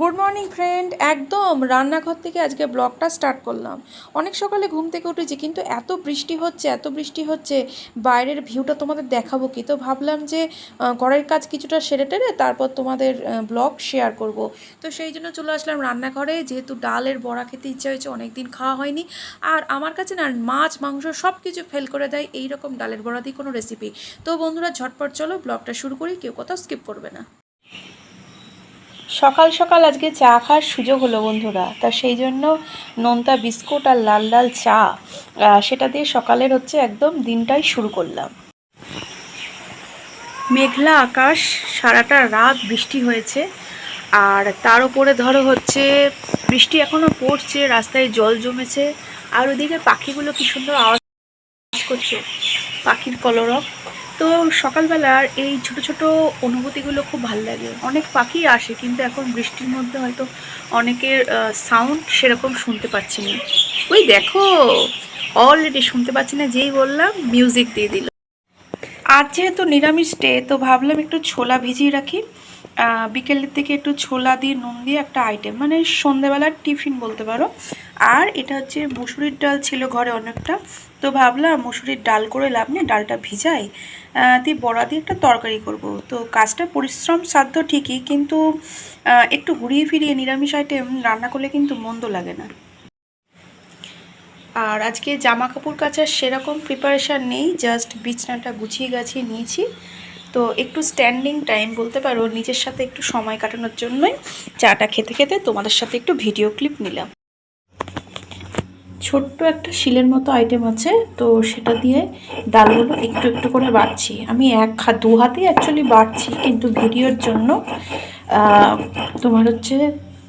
Good morning friend একদম রান্নাঘর থেকে আজকে ব্লগটা স্টার্ট করলাম। অনেক সকালে ঘুম থেকে উঠেছি, কিন্তু এত বৃষ্টি হচ্ছে, এত বৃষ্টি হচ্ছে, বাইরের ভিউটা তোমাদের দেখাবো কি? তো ভাবলাম যে ঘরের কাজ কিছুটা সেরে টেরে তারপর তোমাদের ব্লগ শেয়ার করব। তো সেই জন্য চলে আসলাম রান্নাঘরে, যেহেতু ডালের বড়া খেতে ইচ্ছা হয়েছে অনেক দিন খাওয়া হয়নি। আর আমার কাছে না মাছ, মাংস সব কিছু ফেল করে দেয় এই রকম ডালের বড়া দিয়ে কোনো রেসিপি তো বন্ধুরা ঝটপট চলো ব্লগটা শুরু করি, কেউ কোথাও স্কিপ করবে না। সকাল সকাল আজকে চা খাওয়ার সুযোগ হলো বন্ধুরা। তা সেই জন্য নোনতা বিস্কুট আর লাল লাল চা সেটা দিয়ে সকালের হচ্ছে একদম দিনটাই শুরু করলাম। মেঘলা আকাশ, সারাটা রাত বৃষ্টি হয়েছে, আর তার উপরে ধরো হচ্ছে বৃষ্টি এখনও পড়ছে, রাস্তায় জল জমেছে, আর ওদিকে পাখিগুলো কি সুন্দর আওয়াজ করছে, পাখির কলরব। তো সকালবেলার এই ছোট ছোট অনুভূতিগুলো খুব ভালো লাগে। অনেক পাখি আসে, কিন্তু এখন বৃষ্টির মধ্যে হয়তো অনেকের সাউন্ড সেরকম শুনতে পাচ্ছি না। ওই দেখো অলরেডি শুনতে পাচ্ছি না, যেই বললাম মিউজিক দিয়ে দিল। আজ যেহেতু নিরামিষ ডে তো ভাবলাম একটু ছোলা ভিজিয়ে রাখি। বিকেলের থেকে একটু ছোলা দিয়ে, নুন দিয়ে একটা আইটেম মানে সন্ধেবেলার টিফিন বলতে পারো। আর এটা হচ্ছে মুসুরির ডাল ছিল ঘরে অনেকটা, তো ভাবলাম মুসুরির ডাল করে লাভ নেই, ডালটা ভিজাই। দিয়ে বড়া দিয়ে একটা তরকারি করব। তো কাজটা পরিশ্রম সাধ্য ঠিকই, কিন্তু একটু ঘুরিয়ে ফিরিয়ে নিরামিষ আইটেম রান্না করলে কিন্তু মন্দ লাগে না। আর আজকে জামা কাপড় কাচার সেরকম প্রিপারেশান নেই জাস্ট বিছনাটা গুছিয়ে গাছিয়ে নিয়েছি। তো একটু স্ট্যান্ডিং টাইম বলতে পারো, নিজের সাথে একটু সময় কাটানোর জন্যই চাটা খেতে খেতে তোমাদের সাথে একটু ভিডিও ক্লিপ নিলাম। ছোট্ট একটা শিলের মতো আইটেম আছে, তো সেটা দিয়ে ডালগুলো একটু একটু করে বাড়ছি। আমি এক হাত দু হাতেই অ্যাকচুয়ালি বাড়ছি, কিন্তু ভিডিওর জন্য তোমার হচ্ছে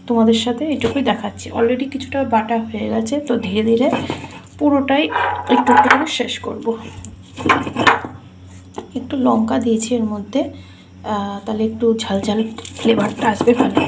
তোমাদের সাথে এটুকুই দেখাচ্ছি। অলরেডি কিছুটা বাটা হয়ে গেছে, তো ধীরে ধীরে পুরোটাই একটু একটু করে শেষ করব। একটু লঙ্কা দিয়েছি এর মধ্যে তাহলে একটু ঝাল ঝাল ফ্লেভারটা আসবে ভালো।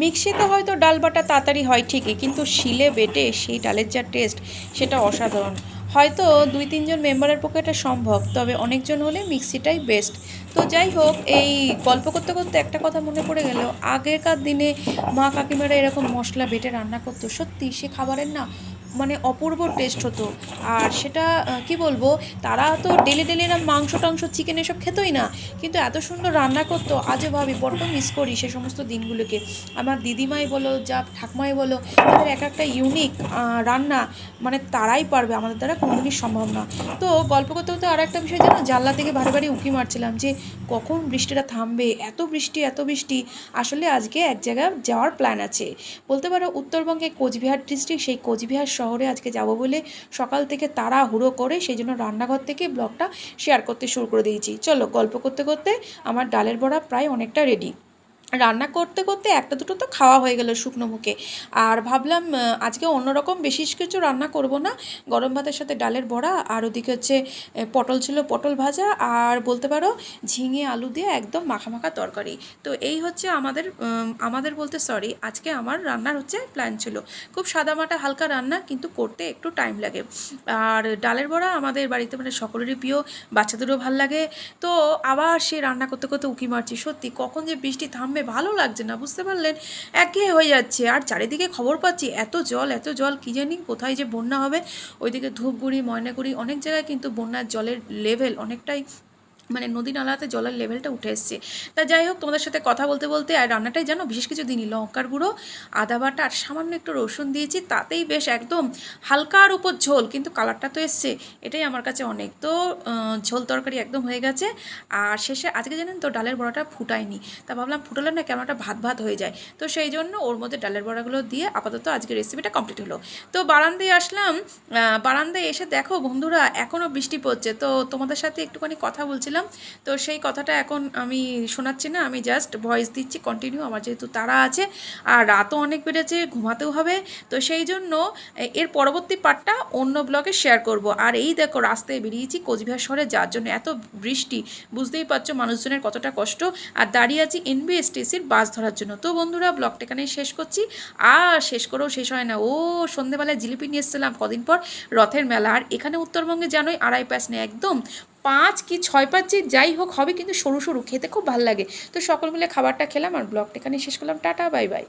মিক্সিতে হয়তো ডাল বাটা তাড়াতাড়ি হয় ঠিকই, কিন্তু শিলে বেটে সেই ডালের যা টেস্ট সেটা অসাধারণ। হয়তো দুই, তিনজন মেম্বারের পক্ষে এটা সম্ভব, তবে অনেকজন হলে মিক্সিটাই বেস্ট তো যাই হোক, এই গল্প করতে করতে একটা কথা মনে পড়ে গেল, আগেকার দিনে মা কাকিমারা এরকম মশলা বেটে রান্না করতো, সত্যি সে খাবারের না মানে অপূর্ব টেস্ট হতো। আর সেটা কি বলব, তারা তো ডেলি ডেলি না মাংস টাংস চিকেন এসব খেতোই না। কিন্তু এত সুন্দর রান্না করতো, আজও ভাবি, বড্ড মিস করি সে সমস্ত দিনগুলোকে। আমার দিদিমাই বলো, যা ঠাকমাই বলো, তাদের এক একটা ইউনিক রান্না মানে তারাই পারবে, আমাদের দ্বারা কোনোদিনই সম্ভব না। তো গল্প করতে করতে আর একটা বিষয় জানো, জানলা থেকে বারে বারে উঁকি মারছিলাম যে, কখন বৃষ্টিটা থামবে, এত বৃষ্টি এত বৃষ্টি। আসলে আজকে এক জায়গায় যাওয়ার প্ল্যান আছে। বলতে পারো উত্তরবঙ্গে কোচবিহার ডিস্ট্রিক্ট সেই কোচবিহার শহরে আজকে যাব বলে সকাল থেকে তারা হুড়ো করে সেই জন্য রান্নাঘর থেকে ব্লগটা শেয়ার করতে শুরু করে দিয়েছি। চলো গল্প করতে করতে আমার ডালের বড়া প্রায় অনেকটা রেডি রান্না করতে করতে একটা দুটো তো খাওয়া হয়ে গেল শুকনো মুখে। আর ভাবলাম আজকে অন্যরকম বেশি কিছু রান্না করব না। গরম ভাতের সাথে ডালের বড়া, আর ওদিকে হচ্ছে পটল ছিল পটল ভাজা, আর বলতে পারো, ঝিঙে আলু দিয়ে একদম মাখা মাখা তরকারি। তো এই হচ্ছে আমাদের আমাদের বলতে সরি আজকে আমার রান্নার হচ্ছে প্ল্যান ছিল। খুব সাদামাটা হালকা রান্না, কিন্তু করতে একটু টাইম লাগে। আর ডালের বড়া আমাদের বাড়িতে মানে সকলেরই প্রিয়, বাচ্চাদেরও ভালো লাগে। তো আবার সে রান্না করতে করতে উকি মারছি। সত্যি, কখন যে বৃষ্টি থামবে ভালো লাগছে না, বুঝতে পারলেন? একে হয়ে যাচ্ছে। আর চারিদিকে খবর পাচ্ছি, এত জল এত জল, কী জানি কোথায় যে বন্যা হবে। ওইদিকে ধূপগুড়ি, ময়নাগুড়ি, অনেক জায়গায় কিন্তু বন্যার জলের লেভেল অনেকটাই মানে নদী নালাতে জলের লেভেলটা উঠে এসছে। তা যাই হোক, তোমাদের সাথে কথা বলতে বলতে আর রান্নাটাই জানো, বিশেষ কিছু দিনই লঙ্কার গুঁড়ো, আদা বাটা আর সামান্য একটু রসুন দিয়েছি, তাতেই বেশ একদম হালকার উপর ঝোল, কিন্তু কালারটা তো এসছে, এটাই আমার কাছে অনেক। তো ঝোল তরকারি একদম হয়ে গেছে, আর শেষে আজকে জানেন তো ডালের বড়াটা ফুটায়নি তা ভাবলাম ফুটালে না কেমন একটা ভাত ভাত হয়ে যায়। তো সেই জন্য ওর মধ্যে ডালের বড়াগুলো দিয়ে আপাতত আজকে রেসিপিটা কমপ্লিট হলো। তো বারান্দায় আসলাম বারান্দায় এসে দেখো বন্ধুরা এখনও বৃষ্টি পড়ছে, তো তোমাদের সাথে একটুখানি কথা বলছিলাম। তো সেই কথাটা এখন আমি শোনাচ্ছি না, আমি জাস্ট ভয়েস দিচ্ছি কন্টিনিউ আমার যেহেতু তারা আছে, আর রাতও অনেক বেড়েছে, ঘুমাতেও হবে। তো সেই জন্য এর পরবর্তী পার্টটা অন্য ব্লগে শেয়ার করব। আর এই দেখো, রাস্তায় বেরিয়েছি কোচবিহার শহরে, যার জন্য এত বৃষ্টি। বুঝতেই পারছ মানুষজনের কতটা কষ্ট। আর দাঁড়িয়ে আছি এনবিএসটিসির বাস ধরার জন্য। তো বন্ধুরা ব্লগটা এখানেই শেষ করছি। আর শেষ করেও শেষ হয় না। ও, সন্ধেবেলায় জিলিপি নিয়ে এসেছিলাম কদিন পর, রথের মেলা। আর এখানে উত্তরবঙ্গে জানোই আড়াই প্যাস নেই, একদম পাঁচ কি ছয় পাঁচ যে যাই হোক হবে, কিন্তু সরু সরু, খেতে খুব ভালো লাগে। তো সকল মিলে খাবারটা খেলাম আর ব্লগটা এখানে শেষ করলাম। Tata, bye bye.